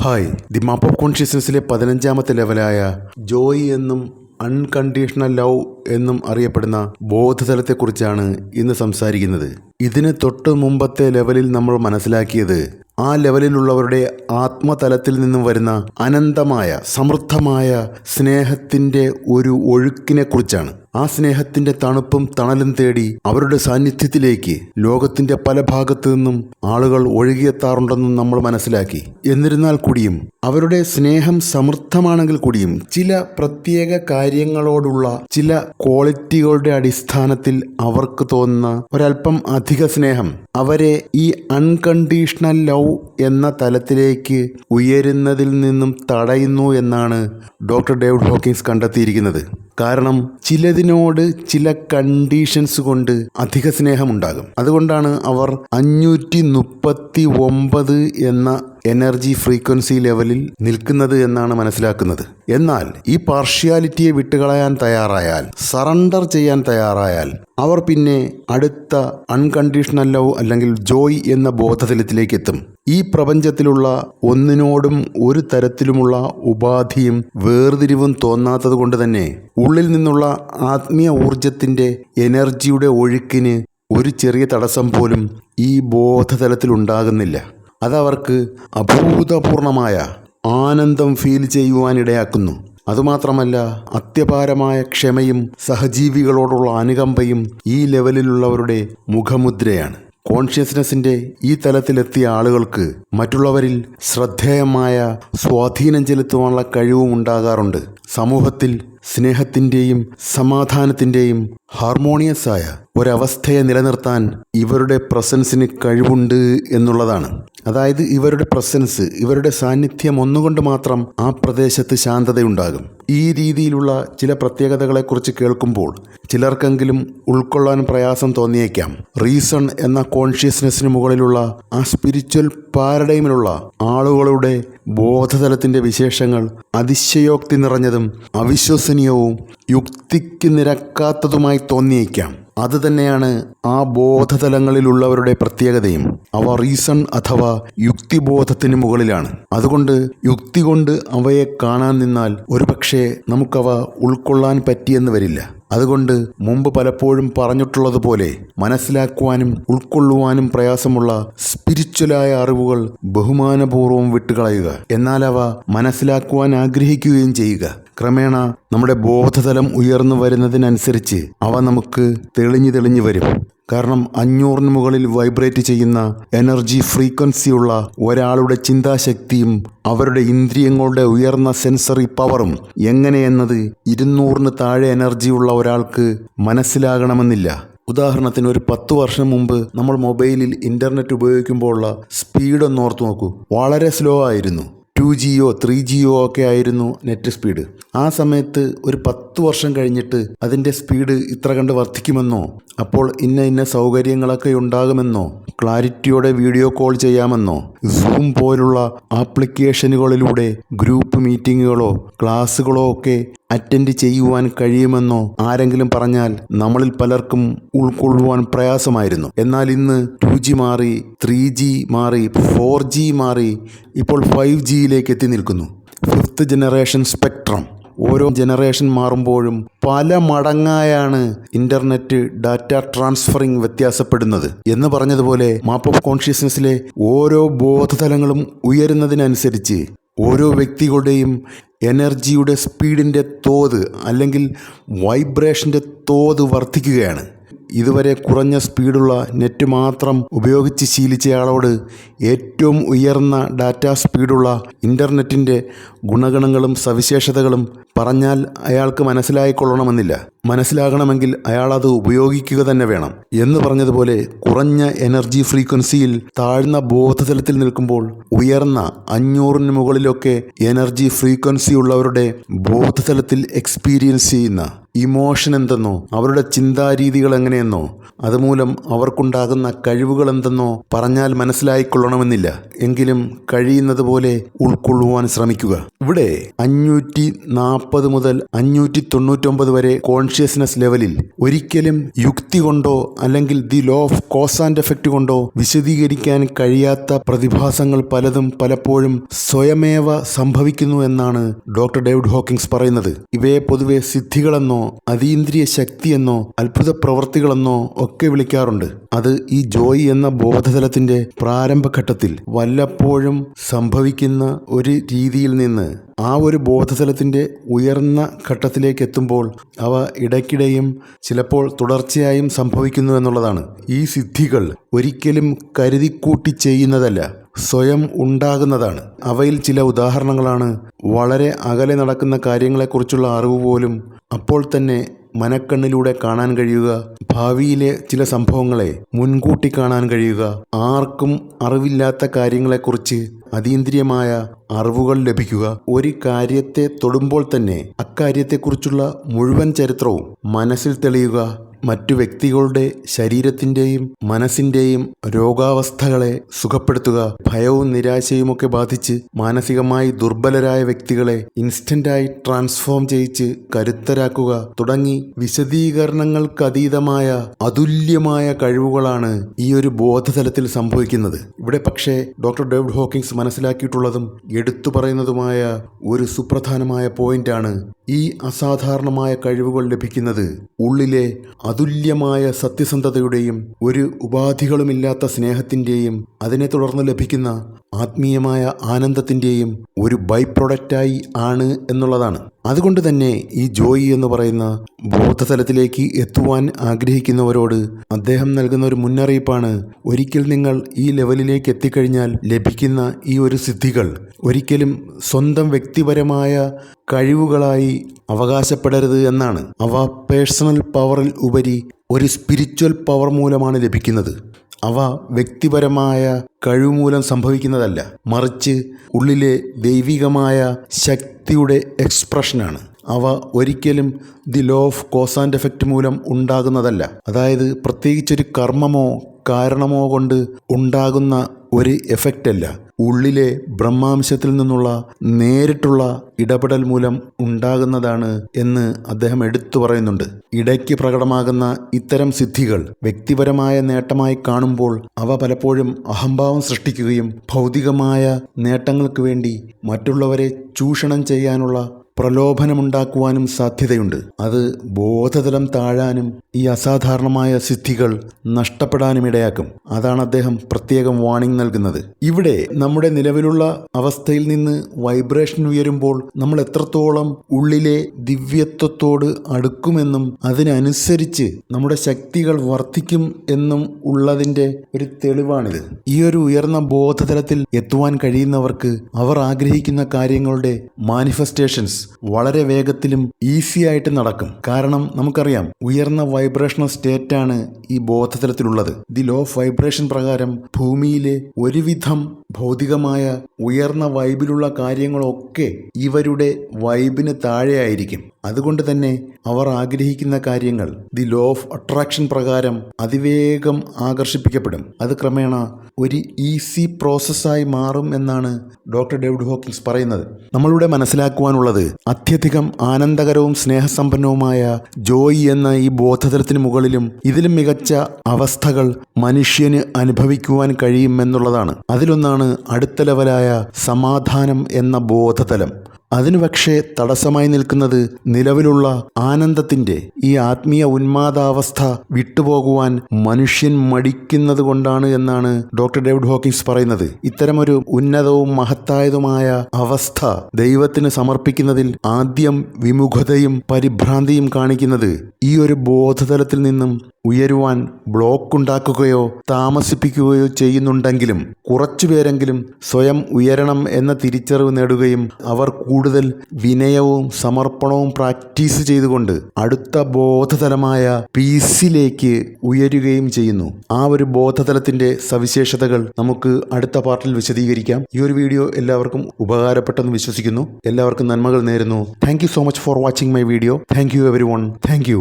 Hi the map of കോൺഷ്യസ്നസ്സിലെ പതിനഞ്ചാമത്തെ ലെവലായ ജോയ് എന്നും അൺകണ്ടീഷണൽ ലവ് എന്നും അറിയപ്പെടുന്ന ബോധതലത്തെക്കുറിച്ചാണ് ഇന്ന് സംസാരിക്കുന്നത്. ഇതിന് തൊട്ട് മുമ്പത്തെ ലെവലിൽ നമ്മൾ മനസ്സിലാക്കിയത് ആ ലെവലിലുള്ളവരുടെ ആത്മതലത്തിൽ നിന്നും വരുന്ന അനന്തമായ സമൃദ്ധമായ സ്നേഹത്തിന്റെ ഒരു ഒഴുക്കിനെ കുറിച്ചാണ് ആ സ്നേഹത്തിന്റെ തണുപ്പും തണലും തേടി അവരുടെ സാന്നിധ്യത്തിലേക്ക് ലോകത്തിന്റെ പല ഭാഗത്തു നിന്നും ആളുകൾ ഒഴുകിയെത്താറുണ്ടെന്നും നമ്മൾ മനസ്സിലാക്കി. എന്നിരുന്നാൽ കൂടിയും അവരുടെ സ്നേഹം സമൃദ്ധമാണെങ്കിൽ കൂടിയും ചില പ്രത്യേക കാര്യങ്ങളോടുള്ള ചില ക്വാളിറ്റികളുടെ അടിസ്ഥാനത്തിൽ അവർക്ക് തോന്നുന്ന ഒരല്പം അധിക സ്നേഹം അവരെ ഈ അൺകണ്ടീഷണൽ ലവ് എന്ന തലത്തിലേക്ക് ഉയരുന്നതിൽ നിന്നും തടയുന്നു എന്നാണ് ഡോക്ടർ ഡേവിഡ് ഹോക്കിൻസ് കണ്ടെത്തിയിരിക്കുന്നത്. കാരണം ചിലതിനോട് ചില കണ്ടീഷൻസ് കൊണ്ട് അധിക സ്നേഹമുണ്ടാകും. അതുകൊണ്ടാണ് അവർ അഞ്ഞൂറ്റി മുപ്പത്തി ഒമ്പത് എന്ന എനർജി ഫ്രീക്വൻസി ലെവലിൽ നിൽക്കുന്നത് എന്നാണ് മനസ്സിലാക്കുന്നത്. എന്നാൽ ഈ പാർഷ്യാലിറ്റിയെ വിട്ടുകളയാൻ തയ്യാറായാൽ സറണ്ടർ ചെയ്യാൻ തയ്യാറായാൽ അവർ പിന്നെ അടുത്ത അൺകണ്ടീഷണൽ ലവ് അല്ലെങ്കിൽ ജോയ് എന്ന ബോധതലത്തിലേക്ക് എത്തും ഈ പ്രപഞ്ചത്തിലുള്ള ഒന്നിനോടും ഒരു തരത്തിലുമുള്ള ഉപാധിയും വേർതിരിവും തോന്നാത്തത് കൊണ്ട് തന്നെ ഉള്ളിൽ നിന്നുള്ള ആത്മീയ ഊർജത്തിന്റെ എനർജിയുടെ ഒഴുക്കിന് ഒരു ചെറിയ തടസ്സം പോലും ഈ ബോധതലത്തിൽ ഉണ്ടാകുന്നില്ല. അതവർക്ക് അഭൂതപൂർണമായ ആനന്ദം ഫീൽ ചെയ്യുവാനിടയാക്കുന്നു. അതുമാത്രമല്ല അത്യപാരമായ ക്ഷമയും സഹജീവികളോടുള്ള അനുകമ്പയും ഈ ലെവലിലുള്ളവരുടെ മുഖമുദ്രയാണ്. കോൺഷ്യസ്നെസ്സിന്റെ ഈ തലത്തിലെത്തിയ ആളുകൾക്ക് മറ്റുള്ളവരിൽ ശ്രദ്ധേയമായ സ്വാധീനം ചെലുത്തുവാനുള്ള കഴിവും ഉണ്ടാകാറുണ്ട്. സമൂഹത്തിൽ സ്നേഹത്തിന്റെയും സമാധാനത്തിന്റെയും ഹാർമോണിയസ് ആയ ഒരവസ്ഥയെ നിലനിർത്താൻ ഇവരുടെ പ്രസൻസിന് കഴിവുണ്ട് എന്നുള്ളതാണ്. അതായത് ഇവരുടെ പ്രസൻസ് ഇവരുടെ സാന്നിധ്യം ഒന്നുകൊണ്ട് മാത്രം ആ പ്രദേശത്ത് ശാന്തതയുണ്ടാകും. ഈ രീതിയിലുള്ള ചില പ്രത്യേകതകളെക്കുറിച്ച് കേൾക്കുമ്പോൾ ചിലർക്കെങ്കിലും ഉൾക്കൊള്ളാൻ പ്രയാസം തോന്നിയേക്കാം. റീസൺ എന്ന കോൺഷ്യസ്നെസ്സിന് മുകളിലുള്ള ആ സ്പിരിച്വൽ പാരഡൈമിലുള്ള ആളുകളുടെ ബോധതലത്തിന്റെ വിശേഷങ്ങൾ അതിശയോക്തി നിറഞ്ഞതും അവിശ്വസനീയവും യുക്തിക്ക് നിരക്കാത്തതുമായി തോന്നിയേക്കാം. അത് തന്നെയാണ് ആ ബോധതലങ്ങളിലുള്ളവരുടെ പ്രത്യേകതയും. അവ റീസൺ അഥവാ യുക്തിബോധത്തിന് മുകളിലാണ്. അതുകൊണ്ട് യുക്തി കൊണ്ട് അവയെ കാണാൻ നിന്നാൽ ഒരുപക്ഷെ നമുക്കവ ഉൾക്കൊള്ളാൻ പറ്റിയെന്ന് വരില്ല. അതുകൊണ്ട് മുമ്പ് പലപ്പോഴും പറഞ്ഞിട്ടുള്ളതുപോലെ മനസ്സിലാക്കുവാനും ഉൾക്കൊള്ളുവാനും പ്രയാസമുള്ള സ്പിരിച്വലായ അറിവുകൾ ബഹുമാനപൂർവം വിട്ടുകളയുക. എന്നാൽ അവ മനസ്സിലാക്കുവാൻ ആഗ്രഹിക്കുകയും ചെയ്യുക. ക്രമേണ നമ്മുടെ ബോധതലം ഉയർന്നു വരുന്നതിനനുസരിച്ച് അവ നമുക്ക് തെളിഞ്ഞു തെളിഞ്ഞു വരും. കാരണം അഞ്ഞൂറിന് മുകളിൽ വൈബ്രേറ്റ് ചെയ്യുന്ന എനർജി ഫ്രീക്വൻസിയുള്ള ഒരാളുടെ ചിന്താശക്തിയും അവരുടെ ഇന്ദ്രിയങ്ങളുടെ ഉയർന്ന സെൻസറി പവറും എങ്ങനെയെന്നത് ഇരുന്നൂറിന് താഴെ എനർജിയുള്ള ഒരാൾക്ക് മനസ്സിലാകണമെന്നില്ല. ഉദാഹരണത്തിന് ഒരു പത്ത് വർഷം മുമ്പ് നമ്മൾ മൊബൈലിൽ ഇന്റർനെറ്റ് ഉപയോഗിക്കുമ്പോൾ ഉള്ള സ്പീഡ് ഒന്ന് ഓർത്ത് നോക്കൂ. വളരെ സ്ലോ ആയിരുന്നു. ടു ജിയോ ത്രീ ജിയോ ഒക്കെ ആയിരുന്നു നെറ്റ് സ്പീഡ്. ആ സമയത്ത് ഒരു പത്ത് വർഷം കഴിഞ്ഞിട്ട് അതിന്റെ സ്പീഡ് ഇത്ര കണ്ട് വർദ്ധിക്കുമെന്നോ അപ്പോൾ ഇന്ന ഇന്ന സൗകര്യങ്ങളൊക്കെ ഉണ്ടാകുമെന്നോ? ക്ലാരിറ്റിയോടെ വീഡിയോ കോൾ ചെയ്യാമെന്നോ? സൂം പോലുള്ള ആപ്ലിക്കേഷനുകളിലൂടെ ഗ്രൂപ്പ് മീറ്റിങ്ങുകളോ ക്ലാസ്സുകളോ ഒക്കെ അറ്റൻഡ് ചെയ്യുവാൻ കഴിയുമെന്നോ ആരെങ്കിലും പറഞ്ഞാൽ നമ്മളിൽ പലർക്കും ഉൾക്കൊള്ളുവാൻ പ്രയാസമായിരുന്നു. എന്നാൽ ഇന്ന് ടു ജി മാറി ത്രീ ജി മാറി ഫോർ ജി മാറി ഇപ്പോൾ ഫൈവ് ജിയിലേക്ക് എത്തി നിൽക്കുന്നു. ഫിഫ്ത്ത് ജനറേഷൻ സ്പെക്ട്രം ഓരോ ജനറേഷൻ മാറുമ്പോഴും പല മടങ്ങായാണ് ഇന്റർനെറ്റ് ഡാറ്റ ട്രാൻസ്ഫറിംഗ് വ്യത്യാസപ്പെടുന്നത്. എന്ന് പറഞ്ഞതുപോലെ മാപ്പ് ഓഫ് കോൺഷ്യസ്നെസ്സിലെ ഓരോ ബോധതലങ്ങളും ഉയരുന്നതിനനുസരിച്ച് ഓരോ വ്യക്തികളുടെയും എനർജിയുടെ സ്പീഡിന്റെ തോത് അല്ലെങ്കിൽ വൈബ്രേഷന്റെ തോത് വർദ്ധിക്കുകയാണ്. ഇതുവരെ കുറഞ്ഞ സ്പീഡുള്ള നെറ്റ് മാത്രം ഉപയോഗിച്ച് ശീലിച്ചയാളോട് ഏറ്റവും ഉയർന്ന ഡാറ്റ സ്പീഡുള്ള ഇന്റർനെറ്റിന്റെ ഗുണഗണങ്ങളും സവിശേഷതകളും പറഞ്ഞാൽ അയാൾക്ക് മനസ്സിലായിക്കൊള്ളണമെന്നില്ല. മനസ്സിലാകണമെങ്കിൽ അയാൾ അത് ഉപയോഗിക്കുക തന്നെ വേണം. എന്ന് പറഞ്ഞതുപോലെ കുറഞ്ഞ എനർജി ഫ്രീക്വൻസിയിൽ താഴ്ന്ന ബോധതലത്തിൽ നിൽക്കുമ്പോൾ ഉയർന്ന അഞ്ഞൂറിന് മുകളിലൊക്കെ എനർജി ഫ്രീക്വൻസി ഉള്ളവരുടെ ബോധതലത്തിൽ എക്സ്പീരിയൻസ് ചെയ്യുന്ന ഇമോഷൻ എന്തെന്നോ? അവരുടെ ചിന്താരീതികൾ എങ്ങനെയെന്നോ? അതുമൂലം അവർക്കുണ്ടാകുന്ന കഴിവുകൾ എന്തെന്നോ പറഞ്ഞാൽ മനസ്സിലായിക്കൊള്ളണമെന്നില്ല. എങ്കിലും കഴിയുന്നത് പോലെ ഉൾക്കൊള്ളുവാൻ ശ്രമിക്കുക. ഇവിടെ അഞ്ഞൂറ്റി നാൽപ്പത് മുതൽ അഞ്ഞൂറ്റി തൊണ്ണൂറ്റൊമ്പത് വരെ കോൺഷ്യസ്നെസ് ലെവലിൽ ഒരിക്കലും യുക്തി കൊണ്ടോ അല്ലെങ്കിൽ the law of cause and effect കൊണ്ടോ വിശദീകരിക്കാൻ കഴിയാത്ത പ്രതിഭാസങ്ങൾ പലതും പലപ്പോഴും സ്വയമേവ സംഭവിക്കുന്നു എന്നാണ് ഡോക്ടർ ഡേവിഡ് ഹോക്കിങ്സ് പറയുന്നത്. ഇവയെ പൊതുവെ സിദ്ധികളെന്നോ അതീന്ദ്രിയ ശക്തിയെന്നോ അത്ഭുത പ്രവർത്തികളെന്നോ ഒക്കെ വിളിക്കാറുണ്ട്. അത് ഈ ജോയി എന്ന ബോധതലത്തിന്റെ പ്രാരംഭഘട്ടത്തിൽ വല്ലപ്പോഴും സംഭവിക്കുന്ന ഒരു രീതിയിൽ നിന്ന് ആ ഒരു ബോധതലത്തിന്റെ ഉയർന്ന ഘട്ടത്തിലേക്ക് എത്തുമ്പോൾ അവ ഇടയ്ക്കിടെയും ചിലപ്പോൾ തുടർച്ചയായും സംഭവിക്കുന്നു എന്നുള്ളതാണ്. ഈ സിദ്ധികൾ ഒരിക്കലും കരുതിക്കൂട്ടി ചെയ്യുന്നതല്ല സ്വയം ഉണ്ടാകുന്നതാണ്. അവയിൽ ചില ഉദാഹരണങ്ങളാണ്. വളരെ അകലെ നടക്കുന്ന കാര്യങ്ങളെക്കുറിച്ചുള്ള അറിവ് പോലും അപ്പോൾ തന്നെ മനക്കണ്ണിലൂടെ കാണാൻ കഴിയുക. ഭാവിയിലെ ചില സംഭവങ്ങളെ മുൻകൂട്ടി കാണാൻ കഴിയുക. ആർക്കും അറിവില്ലാത്ത കാര്യങ്ങളെക്കുറിച്ച് അതീന്ദ്രിയമായ അറിവുകൾ ലഭിക്കുക. ഒരു കാര്യത്തെ തൊടുമ്പോൾ തന്നെ അക്കാര്യത്തെക്കുറിച്ചുള്ള മുഴുവൻ ചരിത്രവും മനസ്സിൽ തെളിയുക. മറ്റു വ്യക്തികളുടെ ശരീരത്തിന്റെയും മനസ്സിന്റെയും രോഗാവസ്ഥകളെ സുഖപ്പെടുത്തുക ഭയവും നിരാശയുമൊക്കെ ബാധിച്ച് മാനസികമായി ദുർബലരായ വ്യക്തികളെ ഇൻസ്റ്റന്റായി ട്രാൻസ്ഫോം ചെയ്യിച്ച് കരുത്തരാക്കുക തുടങ്ങി വിശദീകരണങ്ങൾക്കതീതമായ അതുല്യമായ കഴിവുകളാണ് ഈ ഒരു ബോധതലത്തിൽ സംഭവിക്കുന്നത്. ഇവിടെ പക്ഷേ ഡോക്ടർ ഡേവിഡ് ഹോക്കിങ്സ് മനസ്സിലാക്കിയിട്ടുള്ളതും എടുത്തു പറയുന്നതുമായ ഒരു സുപ്രധാനമായ പോയിന്റാണ് ഈ അസാധാരണമായ കഴിവുകൾ ലഭിക്കുന്നത്. ഉള്ളിലെ അതുല്യമായ സത്യസന്ധതയുടെയും ഒരു ഉപാധികളുമില്ലാത്ത സ്നേഹത്തിന്റെയും അതിനെ തുടർന്ന് ലഭിക്കുന്ന ആത്മീയമായ ആനന്ദത്തിന്റെയും ഒരു ബൈ പ്രൊഡക്റ്റായി ആണ് എന്നുള്ളതാണ്. അതുകൊണ്ട് തന്നെ ഈ ജോയി എന്ന് പറയുന്ന ബോധതലത്തിലേക്ക് എത്തുവാൻ ആഗ്രഹിക്കുന്നവരോട് അദ്ദേഹം നൽകുന്ന ഒരു മുന്നറിയിപ്പാണ് ഒരിക്കൽ നിങ്ങൾ ഈ ലെവലിലേക്ക് എത്തിക്കഴിഞ്ഞാൽ ലഭിക്കുന്ന ഈ ഒരു സിദ്ധികൾ ഒരിക്കലും സ്വന്തം വ്യക്തിപരമായ കഴിവുകളായി അവകാശപ്പെടരുത് എന്നാണ്. അവ പേഴ്സണൽ പവറിൽ ഉപരി ഒരു സ്പിരിച്വൽ പവർ മൂലമാണ് ലഭിക്കുന്നത്. അവ വ്യക്തിപരമായ കഴിവുമൂലം സംഭവിക്കുന്നതല്ല. മറിച്ച് ഉള്ളിലെ ദൈവികമായ ശക്തിയുടെ എക്സ്പ്രഷനാണ്. അവ ഒരിക്കലും the law of cause and effect മൂലം ഉണ്ടാകുന്നതല്ല. അതായത് പ്രത്യേകിച്ചൊരു കർമ്മമോ കാരണമോ കൊണ്ട് ഉണ്ടാകുന്ന ഒരു എഫക്റ്റ് അല്ല ഉള്ളിലെ ബ്രഹ്മാംശത്തിൽ നിന്നുള്ള നേരിട്ടുള്ള ഇടപെടൽ മൂലം ഉണ്ടാകുന്നതാണ് എന്ന് അദ്ദേഹം എടുത്തു പറയുന്നുണ്ട്. ഇടയ്ക്ക് പ്രകടമാകുന്ന ഇത്തരം സിദ്ധികൾ വ്യക്തിപരമായ നേട്ടമായി കാണുമ്പോൾ അവ പലപ്പോഴും അഹംഭാവം സൃഷ്ടിക്കുകയും ഭൗതികമായ നേട്ടങ്ങൾക്ക് വേണ്ടി മറ്റുള്ളവരെ ചൂഷണം ചെയ്യാനുള്ള പ്രലോഭനമുണ്ടാക്കുവാനും സാധ്യതയുണ്ട്. അത് ബോധതലം താഴാനും ഈ അസാധാരണമായ സിദ്ധികൾ നഷ്ടപ്പെടാനും ഇടയാക്കും. അതാണ് അദ്ദേഹം പ്രത്യേകം വാണിംഗ് നൽകുന്നത്. ഇവിടെ നമ്മുടെ നിലവിലുള്ള അവസ്ഥയിൽ നിന്ന് വൈബ്രേഷൻ ഉയരുമ്പോൾ നമ്മൾ എത്രത്തോളം ഉള്ളിലെ ദിവ്യത്വത്തോട് അടുക്കുമെന്നും അതിനനുസരിച്ച് നമ്മുടെ ശക്തികൾ വർദ്ധിക്കും എന്നും ഉള്ളതിന്റെ ഒരു തെളിവാണിത്. ഈ ഒരു ഉയർന്ന ബോധതലത്തിൽ എത്തുവാൻ കഴിയുന്നവർക്ക് അവർ ആഗ്രഹിക്കുന്ന കാര്യങ്ങളുടെ മാനിഫെസ്റ്റേഷൻസ് വളരെ വേഗത്തിലും ഈസി ആയിട്ട് നടക്കും. കാരണം നമുക്കറിയാം ഉയർന്ന വൈബ്രേഷണൽ സ്റ്റേറ്റ് ആണ് ഈ ബോധതലത്തിലുള്ളത്. ദി ലോ ഓഫ് വൈബ്രേഷൻ പ്രകാരം ഭൂമിയിലെ ഒരുവിധം ഭൗതികമായ ഉയർന്ന വൈബിലുള്ള കാര്യങ്ങളൊക്കെ ഇവരുടെ വൈബിന് താഴെയായിരിക്കും. അതുകൊണ്ട് തന്നെ അവർ ആഗ്രഹിക്കുന്ന കാര്യങ്ങൾ ദി ലോ ഓഫ് അട്രാക്ഷൻ പ്രകാരം അതിവേഗം ആകർഷിപ്പിക്കപ്പെടും. അത് ക്രമേണ ഒരു ഈസി പ്രോസസ്സായി മാറും എന്നാണ് ഡോക്ടർ ഡേവിഡ് ഹോക്കിൻസ് പറയുന്നത്. നമ്മളിവിടെ മനസ്സിലാക്കുവാനുള്ളത് അത്യധികം ആനന്ദകരവും സ്നേഹസമ്പന്നവുമായ ജോയി എന്ന ഈ ബോധതലത്തിന് മുകളിലും ഇതിലും മികച്ച അവസ്ഥകൾ മനുഷ്യന് അനുഭവിക്കുവാൻ കഴിയുമെന്നുള്ളതാണ്. അതിലൊന്നാണ് അടുത്ത ലെവലായ സമാധാനം എന്ന ബോധതലം. അതിനു പക്ഷേ തടസ്സമായി നിൽക്കുന്നത് നിലവിലുള്ള ആനന്ദത്തിന്റെ ഈ ആത്മീയ ഉന്മാദാവസ്ഥ വിട്ടുപോകുവാൻ മനുഷ്യൻ മടിക്കുന്നത് കൊണ്ടാണ് എന്നാണ് ഡോക്ടർ ഡേവിഡ് ഹോക്കിൻസ് പറയുന്നത്. ഇത്തരമൊരു ഉന്നതവും മഹത്തായതുമായ അവസ്ഥ ദൈവത്തിന് സമർപ്പിക്കുന്നതിൽ ആദ്യം വിമുഖതയും പരിഭ്രാന്തിയും കാണിക്കുന്നത് ഈ ഒരു ബോധതലത്തിൽ നിന്നും ഉയരുവാൻ ബ്ലോക്ക് ഉണ്ടാക്കുകയോ താമസിപ്പിക്കുകയോ ചെയ്യുന്നുണ്ടെങ്കിലും കുറച്ചുപേരെങ്കിലും സ്വയം ഉയരണം എന്ന തിരിച്ചറിവ് നേടുകയും അവർ കൂടുതൽ വിനയവും സമർപ്പണവും പ്രാക്ടീസ് ചെയ്തുകൊണ്ട് അടുത്ത ബോധതലമായ പീസിലേക്ക് ഉയരുകയും ചെയ്യുന്നു. ആ ഒരു ബോധതലത്തിന്റെ സവിശേഷതകൾ നമുക്ക് അടുത്ത പാർട്ടിൽ വിശദീകരിക്കാം. ഈ ഒരു വീഡിയോ എല്ലാവർക്കും ഉപകാരപ്പെട്ടെന്ന് വിശ്വസിക്കുന്നു. എല്ലാവർക്കും നന്മകൾ നേരുന്നു. Thank so much for watching my video thank you everyone thank